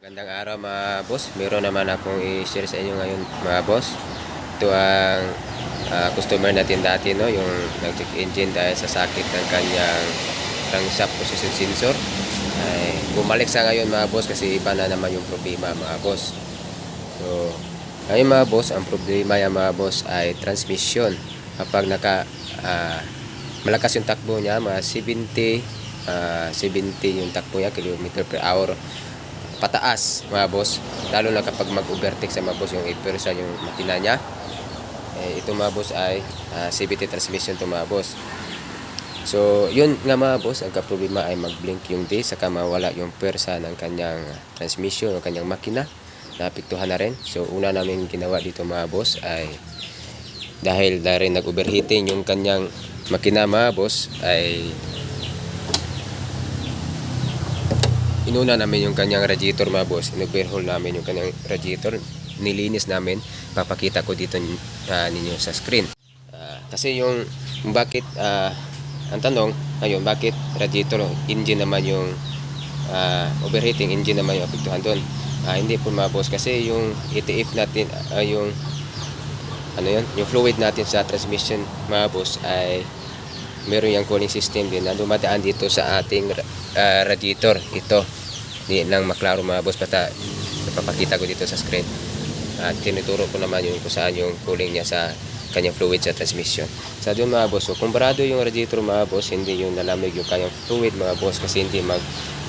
Magandang araw mga boss. Meron naman akong i-share sa inyo ngayon mga boss. Ito ang ah, customer natin dati no, yung nag-check engine dahil sa sakit ng kanyang crankshaft position sensor. Ay, bumalik sa ngayon mga boss kasi iba na naman yung problema mga boss. So, ngayon mga boss, ang problema yan mga boss ay transmission. Kapag naka ah, malakas yung takbo niya, mga 70 ah, 70 yung takbo niya, kilometer per hour pataas mga boss. Lalo na kapag mag-overtake sa mga boss yung 8% yung makina niya. Eh, ito mga boss ay ah, CVT transmission to mga boss. So yun nga mga boss ang kaproblema ay mag-blink yung day saka mawala yung pwersa ng kanyang transmission o kanyang makina. Naapektuhan na rin. So una namin ginawa dito mga boss ay dahil na rin nag-overheating yung kanyang makina mga boss ay inuna namin yung kanyang radiator mga boss. In-overhaul namin yung kanyang radiator. Nilinis namin. Papakita ko dito ah, ninyo sa screen. Ah, kasi yung bakit ah, ang tanong ngayon bakit radiator engine naman yung ah, overheating engine naman yung apektuhan doon? Ah, hindi po mga boss. Kasi yung ETF natin ah, yung ano yun yung fluid natin sa transmission mga boss ay meron yung cooling system din na dumadaan dito sa ating ah, radiator. Ito di lang maklaro mga boss basta napapakita ko dito sa screen. At tinuturo ko naman yung kung saan yung cooling niya sa kanyang fluid sa transmission. Sa doon mga boss so kumparado yung radiator mga boss hindi yung nalamig yung kanyang fluid mga boss kasi hindi mag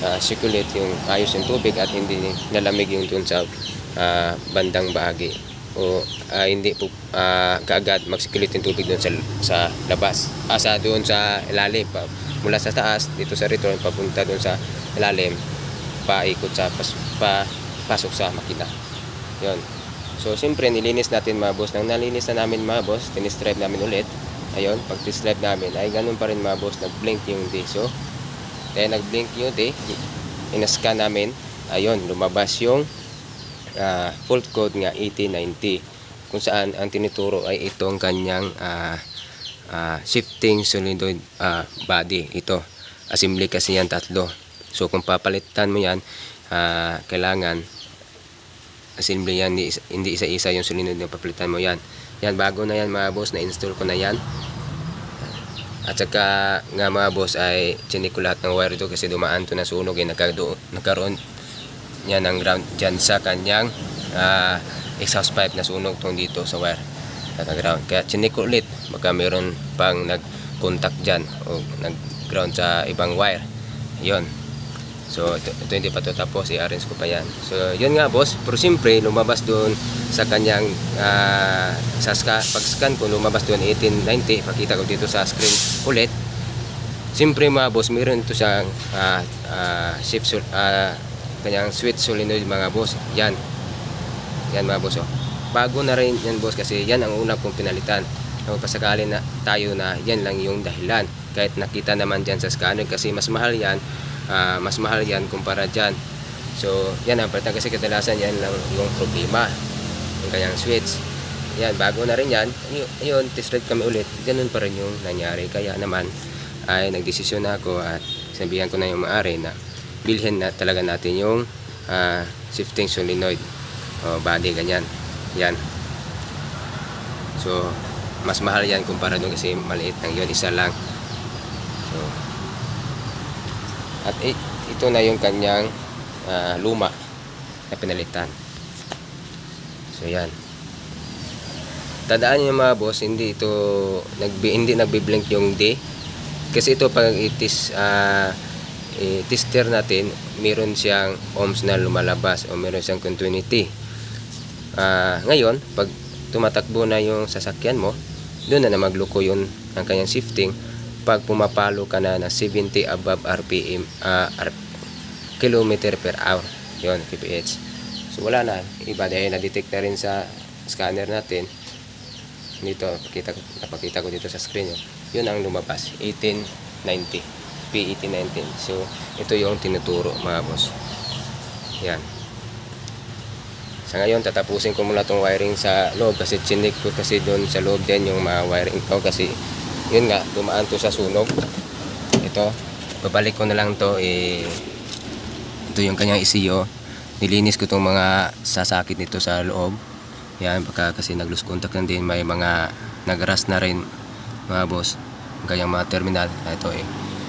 ah, circulate yung ayos yung tubig at hindi nalamig yung dun sa ah, bandang bahagi. O ah, hindi po ah, kaagad mag-circulate yung tubig doon sa, sa labas. Ah, sa doon sa ilalim pa, mula sa taas dito sa return papunta doon sa ilalim paikot sa pas, pa, pasok sa makina. Yon so siyempre nilinis natin mga boss. Nang nalinis na namin mga boss tinistripe namin ulit. Ayun pag stripe namin ay ganun pa rin mga boss nag blink yung day. So dahil nag blink yung day inascan namin. Ayun lumabas yung ah, fault code nga 8090 kung saan ang tinuturo ay itong kanyang ah, ah, shifting solenoid ah, body. Ito assembly kasi yan tatlo so kung papalitan mo yan ah, kailangan assembly yan hindi isa- hindi isa-isa yung solenoid na papalitan mo. Yan. Yan bago na yan mga boss na install ko na yan. At saka nga mga boss ay chinik ko lahat ng wire ito kasi dumaan to na sunog eh. Nagkaroon, nagkaroon niya ng ground dyan sa kanyang ah, exhaust pipe na sunog tong dito sa wire. Naka-ground kaya chinik ko ulit baka meron pang nag-contact dyan o nag-ground sa ibang wire. Yon so ito, ito hindi pa to tapos i-arrange ko pa yan. So yun nga boss pero siyempre lumabas doon sa kanyang ah, sa ska, pag scan ko lumabas doon 1890 pakita ko dito sa screen ulit. Siyempre mga boss meron ito siyang ah, ah, shift ah, kanyang switch solenoid mga boss. Yan. Yan mga boss oh. bago na rin yan boss kasi yan ang una kong pinalitan. Kung pasakali na tayo na yan lang yung dahilan. Kahit nakita naman dyan sa scanner kasi mas mahal yan ah, mas mahal yan kumpara dyan. So yan ang palitan kasi kadalasan yan lang yung problema. Yung kanyang switch. Yan bago na rin yan. Yun test ride kami ulit. Ganun pa rin yung nangyari. Kaya naman ay nagdesisyon na ako at sinabihan ko na yung maari na bilhin na talaga natin yung ah, shifting solenoid. O body ganyan. Yan. So mas mahal yan kumpara doon kasi maliit lang yun. Isa lang. So at ito na yung kanyang ah, luma na pinalitan. So yan. Tandaan niyo mga boss hindi ito nagbi, hindi nagbi-blink yung day. Kasi ito pag itis ah, i-tester natin meron siyang ohms na lumalabas o meron siyang continuity. Ah, ngayon pag tumatakbo na yung sasakyan mo doon na na magluko yun ang kanyang shifting pag pumapalo ka na ng 70 above RPM ah, R- kilometer per hour. Yon kph so wala na. Iba dahil na-detect na rin sa scanner natin. Dito pakita, napakita ko dito sa screen yun, yun ang lumabas 1890 P1819 so ito yung tinuturo mga boss. Yan. Sa ngayon tatapusin ko muna tong wiring sa loob kasi chinik ko kasi doon sa loob din yung mga wiring ko kasi yun nga dumaan to sa sunog. Ito babalik ko na lang to eh ito yung kanyang ECU nilinis ko tong mga sasakit nito sa loob. Yan baka kasi nag lose contact na din may mga nagras na rin mga boss. Ang kanyang mga terminal Ah, ito eh.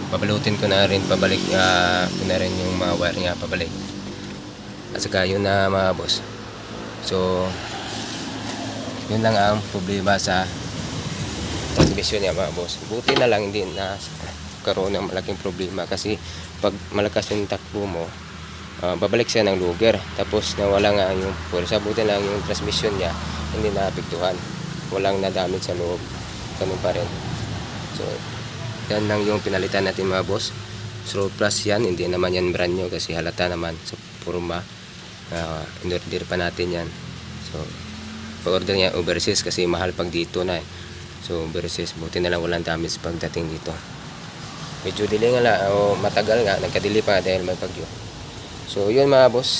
Pabalutin ko na rin pabalik ah, ko na rin yung mga wire niya pabalik. At saka yun na mga boss. So yun lang ang problema sa transmission niya mga boss. Buti na lang hindi na karoon ng malaking problema kasi pag malakas yung takbo mo ah, babalik siya ng lugar. Tapos nawala nga yung pulsa buti lang yung transmission niya hindi naapektuhan. Walang na-damage sa loob. Ganun pa rin. So yan lang yung pinalitan natin mga boss. Slow plus yan hindi naman yan brand new kasi halata naman. Sa purma uh, in-order pa natin yan. So pa-order niya overseas kasi mahal pag dito na eh so overseas buti na lang walang damage pagdating dito. Medyo delay nga lang o matagal nga nagka-delay pa dahil may bagyo. So yun mga boss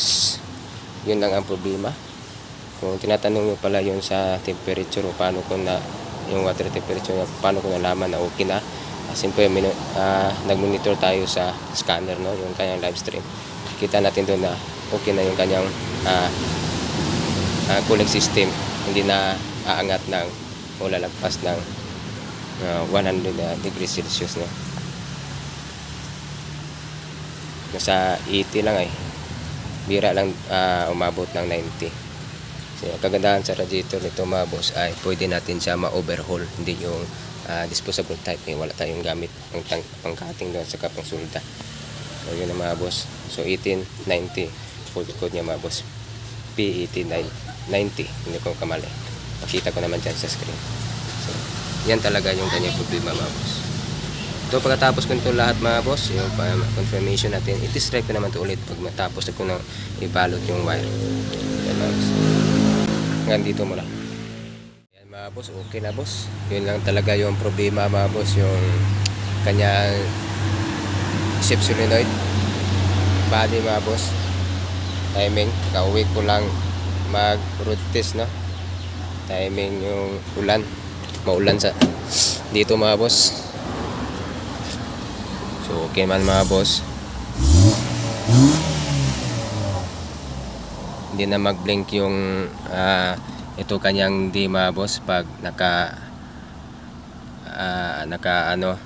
yun lang ang problema. Kung tinatanong nyo pala yun sa temperature o paano ko na yung water temperature paano ko nalaman na okay na uh, simple minu- ah, nag-monitor tayo sa scanner no yung kanyang live stream. Kita natin doon na okay na yung kanyang ah, ah, cooling system. Hindi na aangat ng o lalagpas ng ah, 100 degrees Celsius no? Nasa 80 lang ay bira lang ah, umabot ng 90 so, ang kagandahan sa radiator nito mga boss ay pwede natin siya ma-overhaul. Hindi yung ah, disposable type eh, wala tayong gamit tang, pang cutting doon sa kapang sulda. So yun ang mga boss. So 1890 full code niya mga boss. P18990 hindi ko kamali makita ko naman dyan sa screen so yan talaga yung kanyang problema mga boss So pagkatapos ko nito lahat mga boss, yung confirmation natin, i-test ko naman to ulit pag matapos ko na ibalot yung wire. Yan mga boss. Hanggang dito muna. Yan mga boss, okay na boss. Yun lang talaga yung problema mga boss, yung kanyang shift solenoid. Body mga boss. Timing, kauwi ko lang mag road test no. Timing yung ulan. Maulan sa dito mga boss. So okay man mga boss. Hindi na mag-blink yung ah, ito kanyang di mga boss pag naka ah, naka ano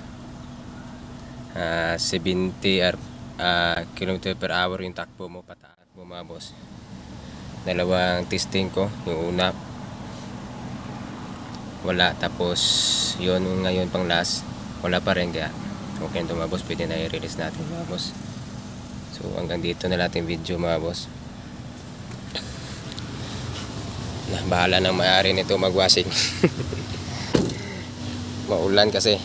ah, 70 or ah, kilometer per hour yung takbo mo pataas mo mga boss. Dalawang testing ko, yung una wala. Tapos yun ngayon pang last wala pa rin. Kaya okay na mga boss pwede na i-release natin mga boss. So hanggang dito na natin video mga boss. Na bahala ng may-ari nito magwashing. Maulan kasi.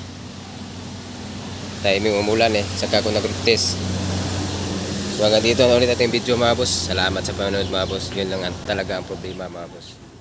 Timing umulan eh. Saka ako nag test so hanggang dito na ulit ating video mga boss. Salamat sa panonood mga boss. Yun lang ang- talaga ang problema mga boss